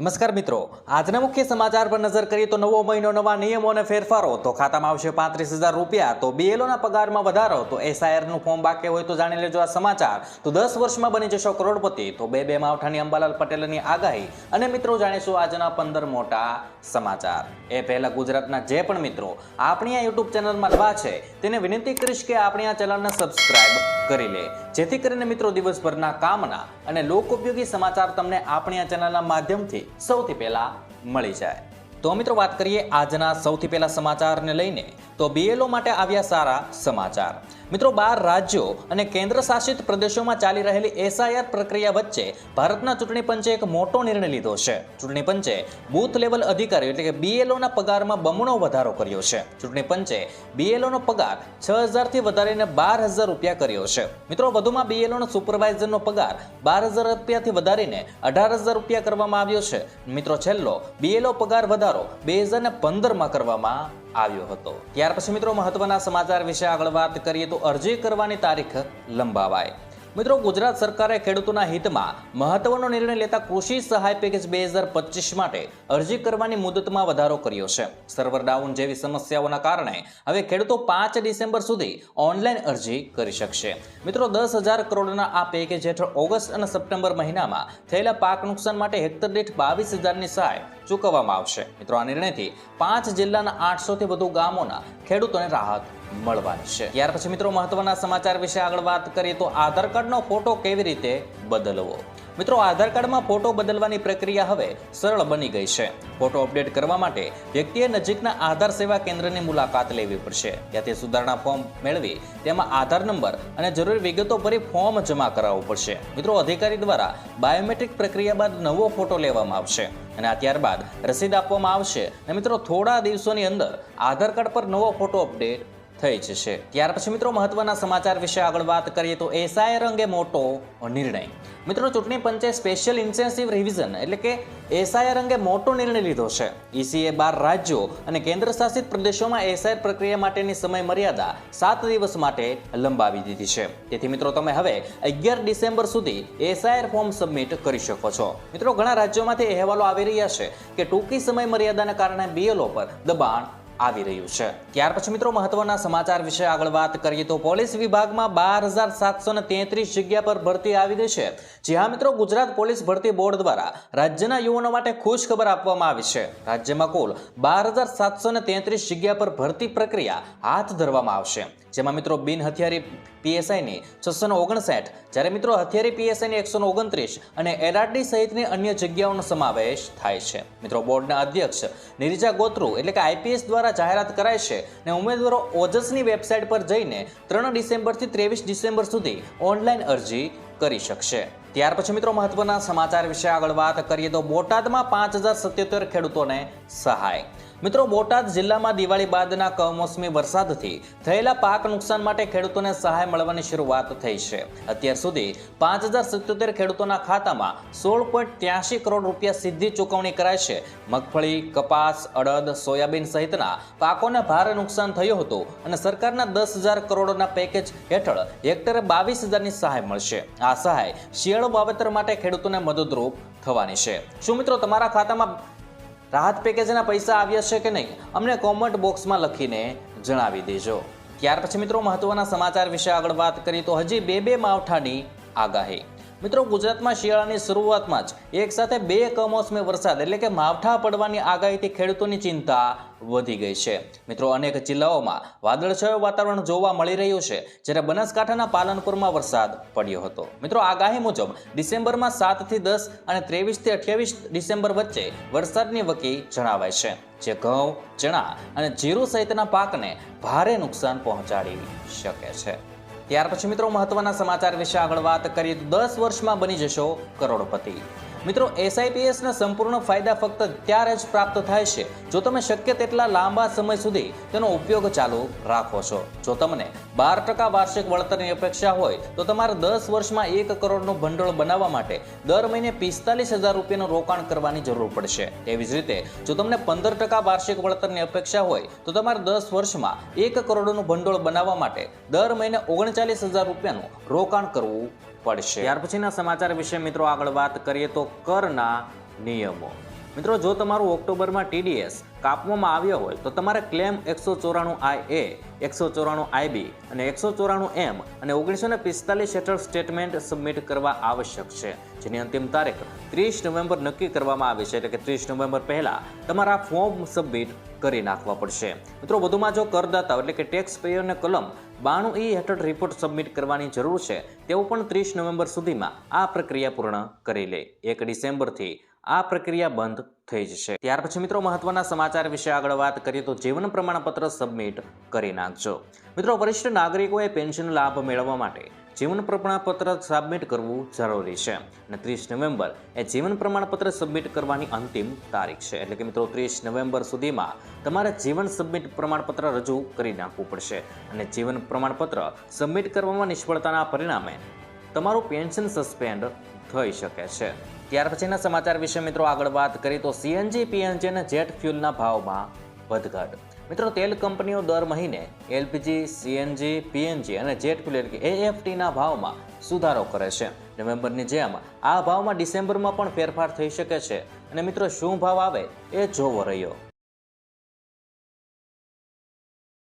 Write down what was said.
નમસ્કાર મિત્રો. આજના મુખ્ય સમાચાર પર નજર કરીએ તો નવો મહિનો, નવા નિયમો અને ફેરફારો. તો ખાતામાં આવશે પાંત્રીસ હજાર રૂપિયા. તો બીએલઓના પગારમાં વધારો. તો એસઆઈઆરનું ફોર્મ બાકી હોય તો જાણી લેજો આ સમાચાર. તો દસ વર્ષમાં બની જશો કરોડપતિ. તો બે બે માવઠાની અંબાલાલ પટેલની આગાહી. અને મિત્રો જાણીશું આજના પંદર મોટા સમાચાર. એ પહેલાં ગુજરાતના જે પણ મિત્રો, આપણી આ યુટ્યુબ ચેનલમાં નવા છે, તેને વિનંતી કરીશ કે આપણી આ ચેનલને સબસ્ક્રાઇબ કરી લે. જેથી કરીને મિત્રો દિવસભરના કામના અને લોકોપયોગી સમાચાર તમને આપણી આ ચેનલના માધ્યમથી સૌથી પહેલા મળી જાય. તો મિત્રો વાત કરીએ આજના સૌથી પહેલા સમાચારને લઈને. તો બીએલઓ માટે આવ્યા સારા સમાચાર. મિત્રો, બાર રાજ્યો અને કેન્દ્ર શાસિત પ્રદેશોમાં ચાલી રહેલી એસઆઈઆર પ્રક્રિયા વચ્ચે ભારતના ચૂંટણી પંચે એક મોટો નિર્ણય લીધો છે. ચૂંટણી પંચે બૂથ લેવલ અધિકારીઓ એટલે કે બીએલઓના પગારમાં બમણો વધારો કર્યો છે. ચૂંટણી પંચે બીએલઓનો પગાર છ હજારથી વધારીને બાર હજાર રૂપિયા કર્યો છે. મિત્રો, વધુમાં બીએલઓનો સુપરવાઇઝરનો પગાર બાર હજાર રૂપિયાથી વધારીને અઢાર હજાર રૂપિયા કરવામાં આવ્યો છે. મિત્રો, છેલ્લો બીએલઓ પગાર વધારો બે હજાર પંદરમાં કરવામાં આવ્યો હતો. ત્યાર પછી મિત્રો મહત્વના સમાચાર વિશે આગળ વાત કરીએ તો અરજી કરવાની તારીખ લંબાવાય. મિત્રો ગુજરાત સરકારે ખેડૂતોના હિતમાં મહત્વનો નિર્ણય લેતા કૃષિ સહાય પેકેજ બે હજાર પચીસ માટે અરજી કરવાની મુદતમાં વધારો કર્યો છે. સર્વર ડાઉન જેવી સમસ્યાઓના કારણે હવે ખેડૂતો પાંચ ડિસેમ્બર સુધી ઓનલાઈન અરજી કરી શકશે. મિત્રો દસ હજાર કરોડના આ પેકેજ હેઠળ ઓગસ્ટ અને સપ્ટેમ્બર મહિનામાં થયેલા પાક નુકસાન માટે હેક્ટર દીઠ બાવીસ હજારની સહાય ચૂકવવામાં આવશે. મિત્રો, આ નિર્ણયથી પાંચ જિલ્લાના આઠસોથી વધુ ગામોના ખેડૂતોને રાહત મળવાની છે. ત્યાર પછી મિત્રો, મહત્વના સમાચાર વિશે આગળ વાત કરીએ તો આધાર કાર્ડનો ફોટો કેવી રીતે બદલવો? મિત્રો, આધાર કાર્ડમાં ફોટો બદલવાની પ્રક્રિયા હવે સરળ બની ગઈ છે. ફોટો અપડેટ કરવા માટે વ્યક્તિએ નજીકના આધાર સેવા કેન્દ્રની મુલાકાત લેવી પડશે. ત્યાંથી સુધારણા ફોર્મ મેળવી, તેમાં આધાર નંબર અને જરૂરી વિગતો ભરી ફોર્મ જમા કરાવવું પડશે. મિત્રો, અધિકારી દ્વારા બાયોમેટ્રિક પ્રક્રિયા બાદ નવો ફોટો લેવામાં આવશે અને આ ત્યારબાદ રસીદ આપવામાં આવશે. અને મિત્રો, થોડા દિવસોની અંદર આધાર કાર્ડ પર નવો ફોટો અપડેટ થઈ જશે. ત્યાર પછી મિત્રો, મહત્વના સમાચાર વિશે આગળ વાત કરીએ તો એસઆઈઆર અંગે મોટો નિર્ણય. મિત્રો, ચૂંટણી પંચે સ્પેશિયલ ઇન્સેન્સિવ રિવિઝન એટલે કે એસઆઈઆર અંગે મોટો નિર્ણય લીધો છે. ઈસીએ બાર રાજ્યો અને કેન્દ્ર શાસિત પ્રદેશોમાં એસઆઈઆર પ્રક્રિયા માટેની સમય મર્યાદા સાત દિવસ માટે લંબાવી દીધી છે. તેથી મિત્રો, તમે હવે અગિયાર ડિસેમ્બર સુધી એસઆઈઆર ફોર્મ સબમિટ કરી શકો છો. મિત્રો, ઘણા રાજ્યોમાંથી અહેવાલો આવી રહ્યા છે કે ટૂંકી સમય મર્યાદાના કારણે બીએલઓ પર દબાણ આવી રહ્યું છે. ત્યાર પછી મિત્રો મહત્વના સમાચાર વિશે આગળ વાત કરીએ તો પોલીસ વિભાગમાં બાર હજાર સાતસો ને તેત્રીસ જગ્યા પર ભરતી આવી રહી છે. જી હા મિત્રો, ગુજરાત પોલીસ ભરતી બોર્ડ દ્વારા રાજ્યના યુવાનો માટે ખુશ ખબર આપવામાં આવી છે. રાજ્યમાં કુલ બાર હજાર સાતસો ને તેત્રીસ જગ્યા પર ભરતી પ્રક્રિયા હાથ ધરવામાં આવશે. જેમાં મિત્રો બિન હથિયારી પીએસઆઈની છસો ને ઓગણસાઠ, જ્યારે મિત્રો હથિયારી પીએસઆઈની એકસો ઓગણત્રીસ અને એલઆરડી સહિતની અન્ય જગ્યાઓનો સમાવેશ થાય છે. મિત્રો બોર્ડના અધ્યક્ષ નિરિજા ગોત્રુ એટલે કે આઈપીએસ દ્વારા જાહેરાત કરાય છે અને ઉમેદવારો ઓજસની વેબસાઇટ પર જઈને ત્રણ ડિસેમ્બરથી ત્રેવીસ ડિસેમ્બર સુધી ઓનલાઈન અરજી કરી શકશે. ત્યાર પછી મિત્રો મહત્વના સમાચાર વિશે આગળ વાત કરીએ તો બોટાદમાં પાંચ હજાર સત્યોતેર ખેડૂતોને સહાય. મિત્રો, બોટાદ જિલ્લામાં દિવાળી બાદના કમોસમી વરસાદથી થયેલા પાક નુકસાન માટે ખેડૂતોને સહાય મળવાની શરૂઆત થઈ છે. અત્યાર સુધી પાંચ હજાર સિત્યોતેર ખેડૂતોના ખાતામાં સોળ પોઈન્ટ ત્યાસી કરોડ રૂપિયા સીધી ચૂકવણી કરાય છે. મગફળી, કપાસ, અડદ, સોયાબીન સહિતના પાકોને ભારે નુકસાન થયું હતું અને સરકારના દસ હજાર કરોડના પેકેજ હેઠળ હેક્ટરે બાવીસ હજારની સહાય મળશે. આ સહાય શિયાળો વાવેતર માટે ખેડૂતોને મદદરૂપ થવાની છે. શું મિત્રો, તમારા ખાતામાં રાહત પેકેજના પૈસા આવ્યા છે કે નહીં? અમને કોમેન્ટ બોક્સમાં લખીને જણાવી દેજો. ત્યાર પછી મિત્રો મહત્વના સમાચાર વિશે આગળ વાત કરીએ તો હજી બે બે માવઠાની આગાહી. મિત્રો, ગુજરાતમાં શિયાળાની શરૂઆતમાં જ એક સાથે બે કમોસમી વરસાદ એટલે કે માવઠા પડવાની આગાહીથી ખેડૂતોની ચિંતા વધી ગઈ છે. મિત્રો, અનેક જિલ્લાઓમાં વાદળછાયું વાતાવરણ જોવા મળી રહ્યું છે, જ્યારે બનાસકાંઠાના પાલનપુરમાં વરસાદ પડ્યો હતો. મિત્રો, આગાહી મુજબ ડિસેમ્બરમાં સાતથી દસ અને ત્રેવીસથી અઠ્યાવીસ ડિસેમ્બર વચ્ચે વરસાદની વકી જણાવાય છે, જે ઘઉં, ચણા અને જીરું સહિતના પાકને ભારે નુકસાન પહોંચાડી શકે છે. ત્યાર પછી મિત્રો મહત્વના સમાચાર વિશે આગળ વાત કરીએ તો દસ વર્ષમાં બની જશો કરોડપતિ. મિત્રો એસઆઈપીએસના સંપૂર્ણ ફાયદા ફક્ત ત્યારે જ પ્રાપ્ત થાય છે જો તમે શક્ય તેટલા લાંબા સમય સુધી તેનો ઉપયોગ ચાલુ રાખો છો. જો તમને બાર ટકા વાર્ષિક વળતરની અપેક્ષા હોય, તો તમારે દસ વર્ષમાં એક કરોડનું ભંડોળ બનાવવા માટે દર મહિને પિસ્તાલીસ હજાર રૂપિયાનું રોકાણ કરવાની જરૂર પડશે. તેવી જ રીતે, જો તમને પંદર ટકા વાર્ષિક વળતરની અપેક્ષા હોય, તો તમારે દસ વર્ષમાં એક કરોડનું ભંડોળ બનાવવા માટે દર મહિને ઓગણચાલીસ હજાર રૂપિયાનું રોકાણ કરવું પડશે. ત્યાર પછીના સમાચાર વિશે મિત્રો આગળ વાત કરીએ તો કરના નિયમો. મિત્રો, જો તમારું ઓક્ટોબરમાં ટીડીએસ કાપવામાં આવ્યો હોય તો તમારે ક્લેમ એકસો ચોરાણું આઈ એ એકસો ચોરાણું આઈબી અને એકસો ચોરાણું એમ અને ઓગણીસો ને પિસ્તાલીસ હેઠળ સ્ટેટમેન્ટ સબમિટ કરવા આવશ્યક છે. જેની અંતિમ તારીખ ત્રીસ નવેમ્બર નક્કી કરવામાં આવી છે. એટલે કે ત્રીસ નવેમ્બર પહેલાં તમારા ફોર્મ સબમિટ કરી નાખવા પડશે. મિત્રો, વધુમાં જો કરદાતા એટલે કે ટેક્સ પેયરને કલમ બાણું ઈ હેઠળ રિપોર્ટ સબમિટ કરવાની જરૂર છે, તેઓ પણ ત્રીસ નવેમ્બર સુધીમાં આ પ્રક્રિયા પૂર્ણ કરી લે. એક ડિસેમ્બરથી આ પ્રક્રિયા બંધ થઈ જશે. ત્યાર પછી મિત્રો મહત્વના સમાચાર વિશે આગળ વાત કરીએ તો જીવન પ્રમાણપત્ર સબમિટ કરી નાખજો. મિત્રો વરિષ્ઠ નાગરિકોએ પેન્શન લાભ મેળવવા માટે જીવન પ્રમાણપત્ર સબમિટ કરવું જરૂરી છે. અને ત્રીસ નવેમ્બર એ જીવન પ્રમાણપત્ર સબમિટ કરવાની અંતિમ તારીખ છે. એટલે કે મિત્રો ત્રીસ નવેમ્બર સુધીમાં તમારે જીવન સબમિટ પ્રમાણપત્ર રજૂ કરી નાખવું પડશે. અને જીવન પ્રમાણપત્ર સબમિટ કરવામાં નિષ્ફળતાના પરિણામે તમારું પેન્શન સસ્પેન્ડ થઈ શકે છે. ત્યાર પછીના સમાચાર વિશે મિત્રો આગળ વાત કરીએ તો સીએનજી પીએનજી અને જેટ ફ્યુલના ભાવમાં વધઘટ. મિત્રો, તેલ કંપનીઓ દર મહિને એલપીજી સીએનજી પીએનજી અને જેટ ફ્યુલ એટલે કે એએફટીના ભાવમાં સુધારો કરે છે. નવેમ્બરની જેમ આ ભાવમાં ડિસેમ્બરમાં પણ ફેરફાર થઈ શકે છે. અને મિત્રો, શું ભાવ આવે એ જોવો રહ્યો.